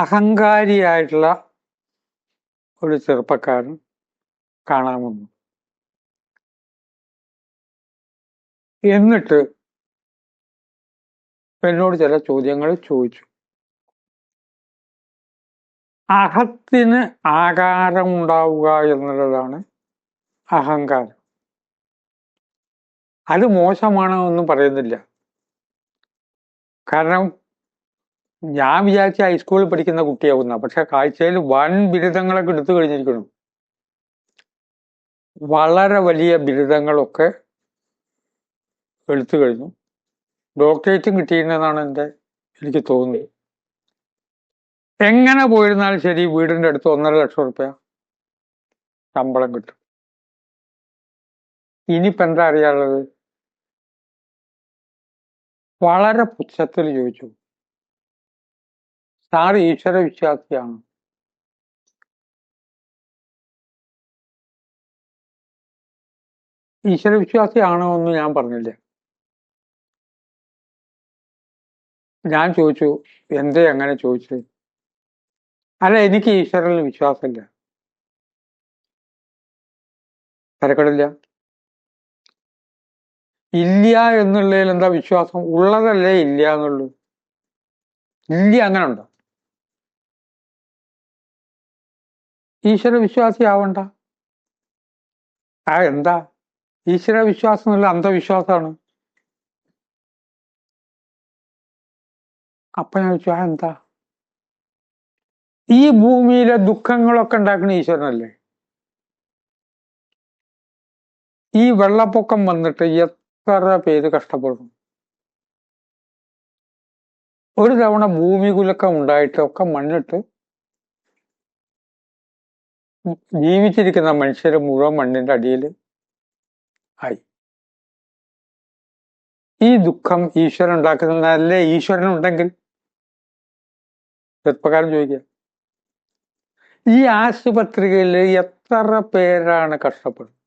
അഹങ്കാരിയായിട്ടുള്ള ഒരു ചെറുപ്പക്കാരൻ കാണാൻ വന്നു. എന്നിട്ട് എന്നോട് ചില ചോദ്യങ്ങൾ ചോദിച്ചു. അഹത്തിന് ആകാരം ഉണ്ടാവുക എന്നുള്ളതാണ് അഹങ്കാരം. അത് മോശമാണോ എന്നും പറയുന്നില്ല. കാരണം ഞാൻ വിചാരിച്ച ഹൈസ്കൂളിൽ പഠിക്കുന്ന കുട്ടിയാവുന്ന പക്ഷെ കാഴ്ചയിൽ വൻ ബിരുദങ്ങളൊക്കെ എടുത്തു കഴിഞ്ഞിരിക്കണം വളരെ വലിയ ബിരുദങ്ങളൊക്കെ എടുത്തു കഴിഞ്ഞു. ഡോക്ടറേറ്റും കിട്ടിയിരുന്നതാണ് എന്റെ എനിക്ക് തോന്നുന്നത്. എങ്ങനെ പോയിരുന്നാലും ശരി വീടിന്റെ അടുത്ത് ഒന്നര ലക്ഷം റുപ്യ ശമ്പളം കിട്ടും. ഇനിയിപ്പോൾ എന്താ അറിയാനുള്ളത്? വളരെ പുച്ഛത്തിൽ ചോദിച്ചു. സാർ ഈശ്വര വിശ്വാസിയാണ്. ഈശ്വര വിശ്വാസിയാണോ എന്ന് ഞാൻ പറഞ്ഞില്ല. ഞാൻ ചോദിച്ചു എന്തേ അങ്ങനെ ചോദിച്ചത്? അല്ല എനിക്ക് ഈശ്വരനിൽ വിശ്വാസമില്ല. തിരക്കടില്ല. ഇല്ല എന്നുള്ളതിൽ എന്താ വിശ്വാസം? ഉള്ളതല്ലേ ഇല്ല എന്നുള്ളൂ. ഇല്ല അങ്ങനെ ഉണ്ടോ ഈശ്വര വിശ്വാസി ആവണ്ട ആ എന്താ? ഈശ്വര വിശ്വാസം എന്നുള്ള അന്ധവിശ്വാസമാണ്. അപ്പൊ ഞാൻ ചോദിച്ചു ആ എന്താ? ഈ ഭൂമിയിലെ ദുഃഖങ്ങളൊക്കെ ഉണ്ടാക്കുന്ന ഈശ്വരനല്ലേ? ഈ വെള്ളപ്പൊക്കം വന്നിട്ട് എത്ര പേര് കഷ്ടപ്പെടുന്നു? ഒരു തവണ ഭൂമി കുലക്കം ഉണ്ടായിട്ട് ഒക്കെ മണ്ണിട്ട് ജീവിച്ചിരിക്കുന്ന മനുഷ്യർ മുഴുവൻ മണ്ണിന്റെ അടിയിൽ ആയി. ഈ ദുഃഖം ഈശ്വരൻ ഉണ്ടാക്കുന്നതല്ലേ ഈശ്വരൻ ഉണ്ടെങ്കിൽ. ചെറുപ്പക്കാരൻ ചോദിക്കുക. ഈ ആശുപത്രിയിൽ എത്ര പേരാണ് കഷ്ടപ്പെടുന്നത്?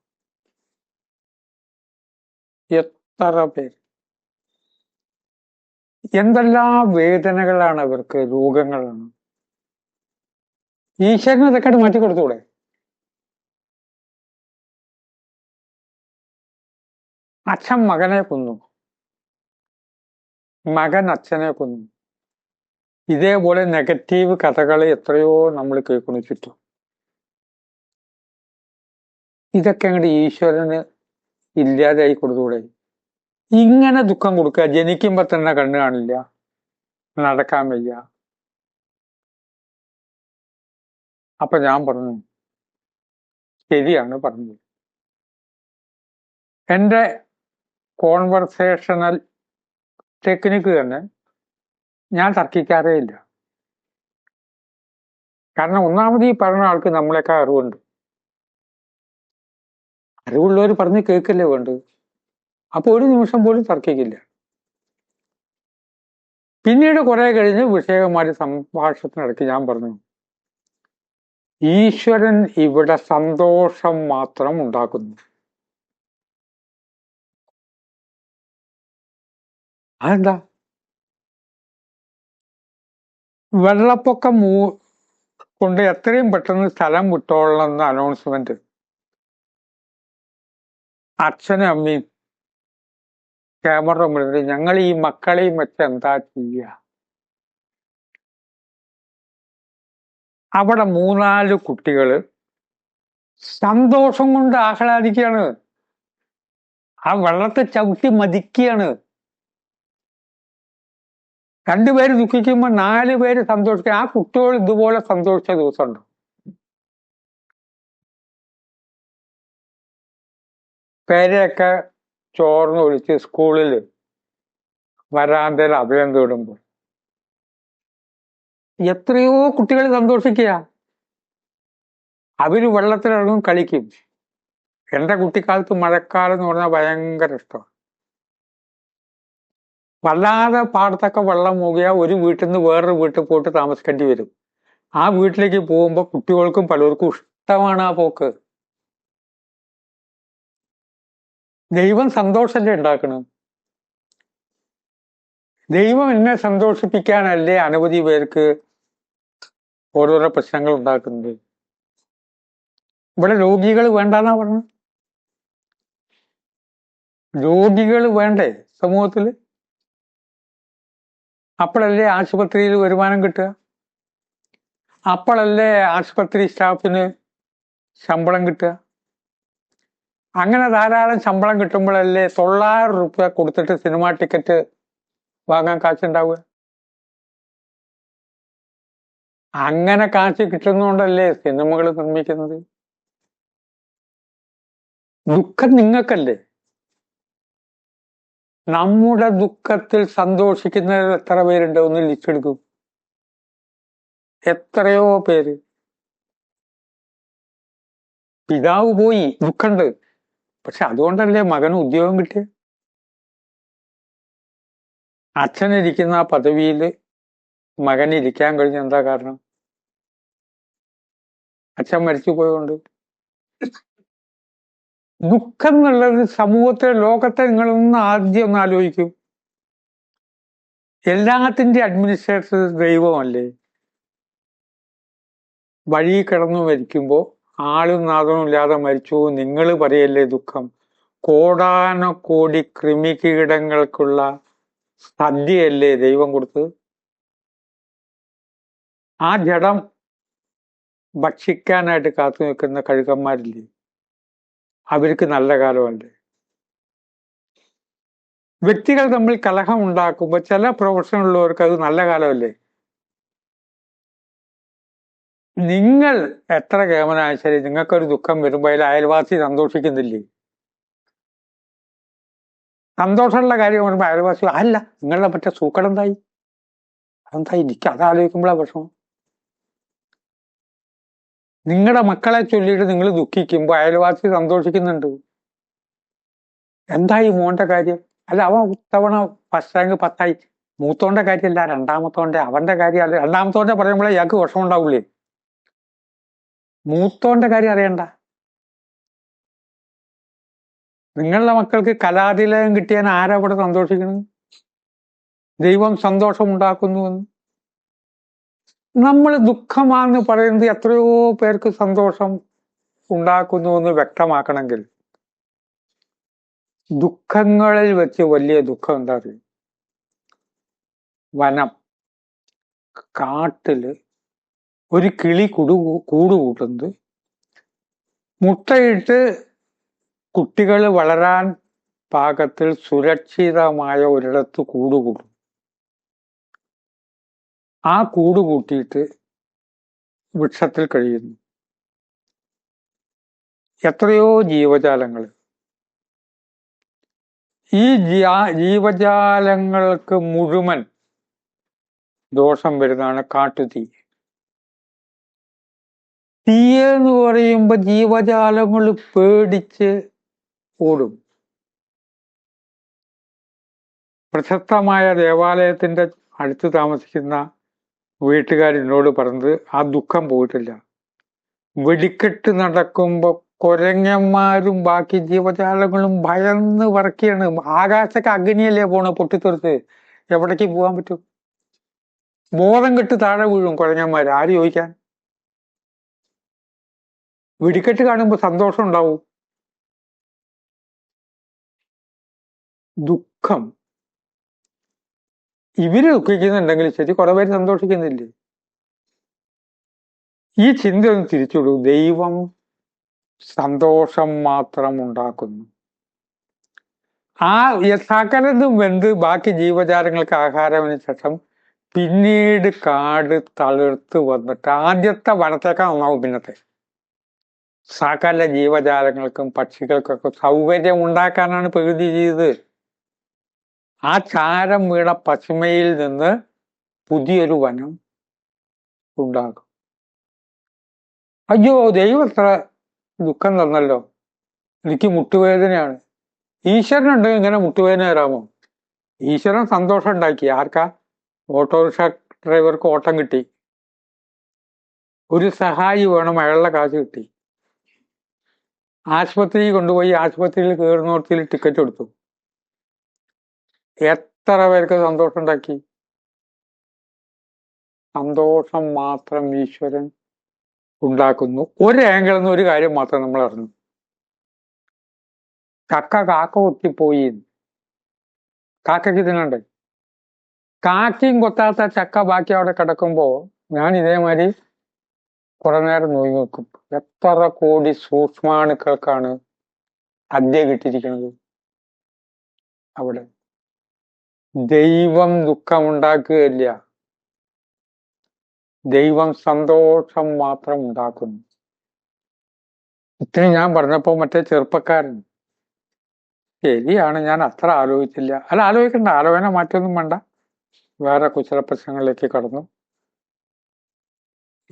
എത്ര പേര്? എന്തെല്ലാം വേദനകളാണ് അവർക്ക്? രോഗങ്ങളാണ്. ഈശ്വരന് തെക്കാട്ട് മാറ്റി കൊടുത്തൂടെ അച്ഛൻ മകനെ കൊന്നു. മകൻ അച്ഛനെ കൊന്നു. ഇതേപോലെ നെഗറ്റീവ് കഥകൾ എത്രയോ നമ്മൾ കേൾക്കുന്നു ചുറ്റും. ഇതൊക്കെ അങ്ങോട്ട് ഈശ്വരന് ഇല്ലാതായി കൊടുത്തൂടെ ഇങ്ങനെ ദുഃഖം കൊടുക്കുക ജനിക്കുമ്പോ തന്നെ കണ്ണു കാണില്ല നടക്കാൻ വയ്യ. അപ്പൊ ഞാൻ പറഞ്ഞു ശരിയാണ് പറഞ്ഞത്. എന്റെ കോൺവെർസേഷണൽ ടെക്നിക്ക് തന്നെ ഞാൻ തർക്കിക്കാറേ ഇല്ല. കാരണം ഒന്നാമത് ഈ പറഞ്ഞ ആൾക്ക് നമ്മളെക്കാൾ അറിവുണ്ട്. അറിവുള്ളവർ പറഞ്ഞ് കേൾക്കല്ലേ വേണ്ടത്. അപ്പൊ ഒരു നിമിഷം പോലും തർക്കിക്കില്ല. പിന്നീട് കുറെ കഴിഞ്ഞ് വിഷയകുമാരി സംഭാഷണത്തിനിടയ്ക്ക് ഞാൻ പറഞ്ഞു ഈശ്വരൻ ഇവിടെ സന്തോഷം മാത്രം ഉണ്ടാക്കുന്നു. അതെന്താ? വെള്ളപ്പൊക്കം മൂ കൊണ്ട് എത്രയും പെട്ടെന്ന് സ്ഥലം വിട്ടോളണം അനൗൺസ്മെന്റ് അച്ഛനും അമ്മയും ക്യാമറ മുഴുവൻ ഞങ്ങൾ ഈ മക്കളെയും വെച്ച് എന്താ ചെയ്യുക അവിടെ മൂന്നാൽ കുട്ടികൾ സന്തോഷം കൊണ്ട് ആഹ്ലാദിക്കുകയാണ്. ആ വെള്ളത്തെ ചവിട്ടി മതിക്കുകയാണ്. രണ്ടുപേര് ദുഃഖിക്കുമ്പോൾ നാല് പേര് സന്തോഷിക്കുക ആ കുട്ടികൾ ഇതുപോലെ സന്തോഷിച്ച ദിവസമുണ്ട്. പേരെയൊക്കെ ചോർന്ന് ഒഴിച്ച് സ്കൂളിൽ വരാന്തയിൽ അഭയം തേടുമ്പോൾ എത്രയോ കുട്ടികൾ സന്തോഷിക്കുക. അവർ വെള്ളത്തിലിറങ്ങും കളിക്കും. എന്റെ കുട്ടിക്കാലത്ത് മഴക്കാലം എന്ന് പറഞ്ഞാൽ ഭയങ്കര ഇഷ്ടമാണ്. വല്ലാതെ പാടത്തൊക്കെ വെള്ളം മൂകിയ ഒരു വീട്ടിൽ നിന്ന് വേറൊരു വീട്ടിൽ പോയിട്ട് താമസിക്കേണ്ടി വരും. ആ വീട്ടിലേക്ക് പോകുമ്പോൾ കുട്ടികൾക്കും പലർക്കും ഇഷ്ടമാണ് ആ പോക്ക്. ദൈവം സന്തോഷമല്ലേ ഉണ്ടാക്കണം ദൈവം എന്നെ സന്തോഷിപ്പിക്കാനല്ലേ അനവധി പേർക്ക് ഓരോരോ പ്രശ്നങ്ങൾ ഉണ്ടാക്കുന്നത്? ഇവിടെ രോഗികൾ വേണ്ടെന്നാ പറഞ്ഞു. രോഗികൾ വേണ്ടേ സമൂഹത്തിൽ അപ്പോഴല്ലേ ആശുപത്രിയിൽ വരുമാനം കിട്ടുക? അപ്പോഴല്ലേ ആശുപത്രി സ്റ്റാഫിന് ശമ്പളം കിട്ടുക? അങ്ങനെ ധാരാളം ശമ്പളം കിട്ടുമ്പോഴല്ലേ തൊള്ളായിരം റുപ്യ കൊടുത്തിട്ട് സിനിമ ടിക്കറ്റ് വാങ്ങാൻ കാശുണ്ടാവുക? അങ്ങനെ കാശ് കിട്ടുന്നതുകൊണ്ടല്ലേ സിനിമകൾ നിർമ്മിക്കുന്നത്? ദുഃഖം നിങ്ങൾക്കല്ലേ? നമ്മുടെ ദുഃഖത്തിൽ സന്തോഷിക്കുന്നവർ എത്ര പേരുണ്ട്? ഒന്ന് ലിസ്റ്റ് എത്രയോ പേര്. പിതാവ് പോയി ദുഃഖമുണ്ട് പക്ഷെ അതുകൊണ്ടല്ലേ മകന് ഉദ്യോഗം കിട്ടിയ? അച്ഛനിരിക്കുന്ന ആ പദവിയിൽ മകൻ ഇരിക്കാൻ കഴിഞ്ഞ എന്താ കാരണം? അച്ഛൻ മരിച്ചു പോയതുകൊണ്ട്. ദുഃഖം എന്നുള്ളത് സമൂഹത്തെ ലോകത്തെ നിങ്ങളൊന്ന് ആദ്യം ഒന്ന് ആലോചിക്കും. എല്ലാത്തിന്റെ അഡ്മിനിസ്ട്രേറ്റർ ദൈവമല്ലേ? വഴി കിടന്നു മരിക്കുമ്പോൾ ആളും നാദവും ഇല്ലാതെ മരിച്ചു. നിങ്ങൾ പറയല്ലേ ദുഃഖം? കോടാനക്കോടി കൃമികീടങ്ങൾക്കുള്ള സദ്യയല്ലേ ദൈവം കൊടുത്തത് ആ ജഡം ഭക്ഷിക്കാനായിട്ട് കാത്തു നിൽക്കുന്ന കഴുകന്മാരില്ലേ? അവർക്ക് നല്ല കാലമല്ലേ? വ്യക്തികൾ തമ്മിൽ കലഹം ഉണ്ടാക്കുമ്പോൾ ചില പ്രൊഫഷനുള്ളവർക്ക് അത് നല്ല കാലമല്ലേ? നിങ്ങൾ എത്ര കേമനായാലും നിങ്ങൾക്കൊരു ദുഃഖം വരുമ്പോൾ അതിൽ അയൽവാസി സന്തോഷിക്കുന്നില്ലേ? സന്തോഷമുള്ള കാര്യം പറയുമ്പോൾ അയൽവാസി അല്ല നിങ്ങളുടെ മറ്റേ സൂക്കടെന്തായി അതെന്തായി? എനിക്ക് അതാലോചിക്കുമ്പോഴാണ് വിഷമം നിങ്ങളുടെ മക്കളെ ചൊല്ലിയിട്ട് നിങ്ങൾ ദുഃഖിക്കുമ്പോൾ അയൽവാസി സന്തോഷിക്കുന്നുണ്ട്. എന്തായി മോന്റെ കാര്യം? അല്ല അവൻ തവണ ഫസ്റ്റ് റാങ്ക് പത്തായി. മൂത്തോന്റെ കാര്യമല്ല രണ്ടാമത്തോന്റെ അവന്റെ കാര്യമല്ല രണ്ടാമത്തോന്റെ പറയുമ്പോഴേ ഇയാൾക്ക് വിഷമം ഉണ്ടാവില്ലേ? മൂത്തോന്റെ കാര്യം അറിയണ്ട. നിങ്ങളുടെ മക്കൾക്ക് കലാതിലയം കിട്ടിയാൽ ആരാ ഇവിടെ സന്തോഷിക്കുന്നത്? ദൈവം സന്തോഷം ഉണ്ടാക്കുന്നുവെന്ന് നമ്മൾ ദുഃഖമാണെന്ന് പറയുന്നത് എത്രയോ പേർക്ക് സന്തോഷം ഉണ്ടാക്കുന്നുവെന്ന് വ്യക്തമാക്കണമെങ്കിൽ ദുഃഖങ്ങളിൽ വെച്ച് വലിയ ദുഃഖം എന്താ അറിയും? വനം. കാട്ടിൽ ഒരു കിളി കുടു കൂടുകൂട്ടുന്നത്. മുട്ടയിട്ട് കുട്ടികൾ വളരാൻ പാകത്തിൽ സുരക്ഷിതമായ ഒരിടത്ത് കൂടുകൂടും. ആ കൂട് കൂട്ടിയിട്ട് വൃക്ഷത്തിൽ കഴിയുന്നു. എത്രയോ ജീവജാലങ്ങൾ. ഈ ജീവജാലങ്ങൾക്ക് മുഴുവൻ ദോഷം വരുന്നതാണ് കാട്ടുതീ. തീയെന്ന് പറയുമ്പോൾ ജീവജാലങ്ങൾ പേടിച്ച് ഓടും പ്രശസ്തമായ ദേവാലയത്തിന്റെ അടുത്ത് താമസിക്കുന്ന വീട്ടുകാർ എന്നോട് പറഞ്ഞത് ആ ദുഃഖം പോയിട്ടില്ല. വെടിക്കെട്ട് നടക്കുമ്പോൾ കൊരങ്ങന്മാരും ബാക്കി ജീവജാലങ്ങളും ഭയന്ന് വറക്കിയാണ്. ആകാശക്ക് അഗ്നിയല്ലേ പോണ പൊട്ടിത്തെറുത്ത് എവിടേക്ക് പോകാൻ പറ്റും? ബോധം കെട്ട് താഴെ വീഴും കുരങ്ങന്മാർ ആര് ചോദിക്കാൻ? വെടിക്കെട്ട് കാണുമ്പോൾ സന്തോഷം ഉണ്ടാവും. ദുഃഖം. ഇവർ ദുഃഖിക്കുന്നുണ്ടെങ്കിൽ ശരി കുറെ പേര് സന്തോഷിക്കുന്നില്ലേ? ഈ ചിന്ത ഒന്ന് തിരിച്ചുവിടൂ ദൈവം സന്തോഷം മാത്രം ഉണ്ടാക്കുന്നു. ആ സകലതും വെന്ത് ബാക്കി ജീവജാലങ്ങൾക്ക് ആഹാരത്തിന് ശേഷം പിന്നീട് കാട് തളിർത്ത് വന്നിട്ട് ആദ്യത്തെ വനത്തേക്കാൾ നന്നാവും പിന്നത്തെ. സകല ജീവജാലങ്ങൾക്കും പക്ഷികൾക്കൊക്കെ സൗകര്യം ഉണ്ടാക്കാനാണ് പ്രകൃതി ചെയ്തത്. ആ ചാരം വീണ പശുമയിൽ നിന്ന് പുതിയൊരു വനം ഉണ്ടാകും. അയ്യോ ദൈവം എത്ര ദുഃഖം തന്നല്ലോ. എനിക്ക് മുട്ടുവേദനയാണ്. ഈശ്വരനുണ്ട് ഇങ്ങനെ മുട്ടുവേദന തരാമോ ഈശ്വരൻ സന്തോഷം ഉണ്ടാക്കി. ആർക്കാ? ഓട്ടോറിക്ഷ ഡ്രൈവർക്ക് ഓട്ടം കിട്ടി. ഒരു സഹായി വേണം അയാളുടെ കാശ് കിട്ടി. ആശുപത്രി കൊണ്ടുപോയി ആശുപത്രിയിൽ കയറുന്നോർത്തിയിൽ ടിക്കറ്റ് കൊടുത്തു എത്ര പേർക്ക് സന്തോഷം ഉണ്ടാക്കി സന്തോഷം മാത്രം ഈശ്വരൻ ഉണ്ടാക്കുന്നു. ഒരു ആംഗിളിൽ നിന്ന് ഒരു കാര്യം മാത്രം നമ്മൾ അറിഞ്ഞു. കക്ക കാക്ക കൊത്തിപ്പോയി കാക്കയ്ക്ക് തിന്നണ്ടേ കാക്കയും കൊത്താത്ത ചക്ക ബാക്കി അവിടെ കിടക്കുമ്പോ ഞാൻ ഇതേമാതിരി കുറെ നേരം നോക്കി നോക്കും. എത്ര കോടി സൂക്ഷ്മാണുക്കൾക്കാണ് അദ്യ കിട്ടിയിരിക്കുന്നത് അവിടെ. ദൈവം ദുഃഖമുണ്ടാക്കുകയില്ല. ദൈവം സന്തോഷം മാത്രം ഉണ്ടാക്കുന്നു. ഇത്രയും ഞാൻ പറഞ്ഞപ്പോ മറ്റേ ചെറുപ്പക്കാരൻ ശരിയാണ് ഞാൻ അത്ര ആലോചിച്ചില്ല. അല്ല ആലോചിക്കണ്ട ആലോചന മാറ്റൊന്നും വേണ്ട. വേറെ കുശല പ്രശ്നങ്ങളിലേക്ക് കടന്നു.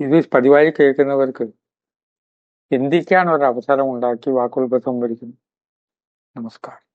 ഇത് പതിവായി കേൾക്കുന്നവർക്ക് ചിന്തിക്കാൻ ഒരു അവസരം ഉണ്ടാക്കി വാക്കുകൾ സംഭരിക്കുന്നു നമസ്കാരം.